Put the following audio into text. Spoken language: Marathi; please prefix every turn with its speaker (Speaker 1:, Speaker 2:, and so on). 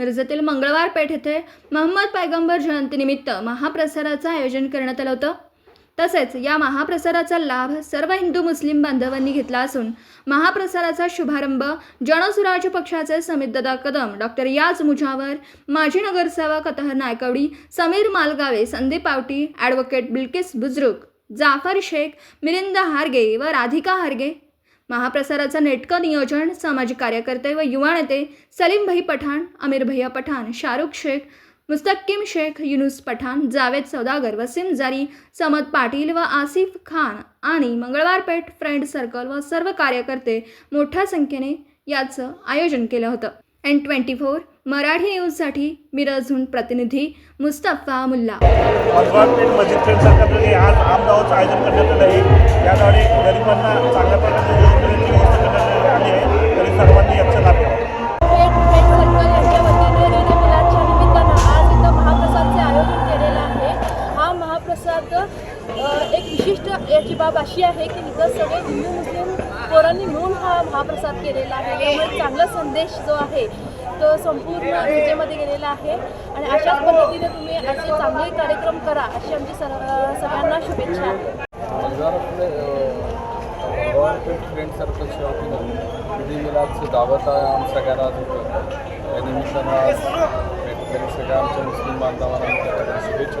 Speaker 1: मिरजेतील मंगळवार पेठ येथे महम्मद पैगंबर जयंतीनिमित्त महाप्रसाराचं आयोजन करण्यात आलं होतं. तसेच या महाप्रसाराचा लाभ सर्व हिंदू मुस्लिम बांधवांनी घेतला असून महाप्रसाराचा शुभारंभ जनसुराज्य पक्षाचे समितदादा कदम डॉक्टर याज मुजावर माजी नगरसेवक अतहर नायकवडी समीर मालगावे संदीप पावटी ॲडव्होकेट बिल्किस बुजरुक जाफर शेख मिलिंद हारगे व राधिका हारगे महाप्रसाराचं नेटकं नियोजन सामाजिक कार्यकर्ते व युवा नेते सलीम भाई पठाण अमीर भैया पठाण शाहरुख शेख मुस्तकिम शेख युनुस पठाण जावेद सौदागर वसीम जारी समद पाटील व आसिफ खान आणि मंगळवार पेठ फ्रेंड सर्कल व सर्व कार्यकर्ते मोठ्या संख्येने याचं आयोजन केलं होतं. एन ट्वेंटी फोर मराठी न्यूजसाठी मिरजहून प्रतिनिधी मुस्तफा मुल्ला.
Speaker 2: आज आयोजन याची
Speaker 3: बाब अशी आहे की इथं सगळे हिंदू मुस्लिम पोरांनी मिळून हा महाप्रसाद केलेला आहे. त्यामुळे चांगला संदेश जो आहे तो संपूर्ण ह्याच्यामध्ये गेलेला आहे. आणि अशाच पद्धतीने तुम्ही असे चांगले कार्यक्रम करा अशी आमची सर्व सगळ्यांना शुभेच्छा आहे.
Speaker 4: फ्रेंड सर्कलच्या वतीनं दावत आहे आम सगळ्यांना या निमित्तानं सगळ्या आमच्या मुस्लिम बांधवांना शुभेच्छा.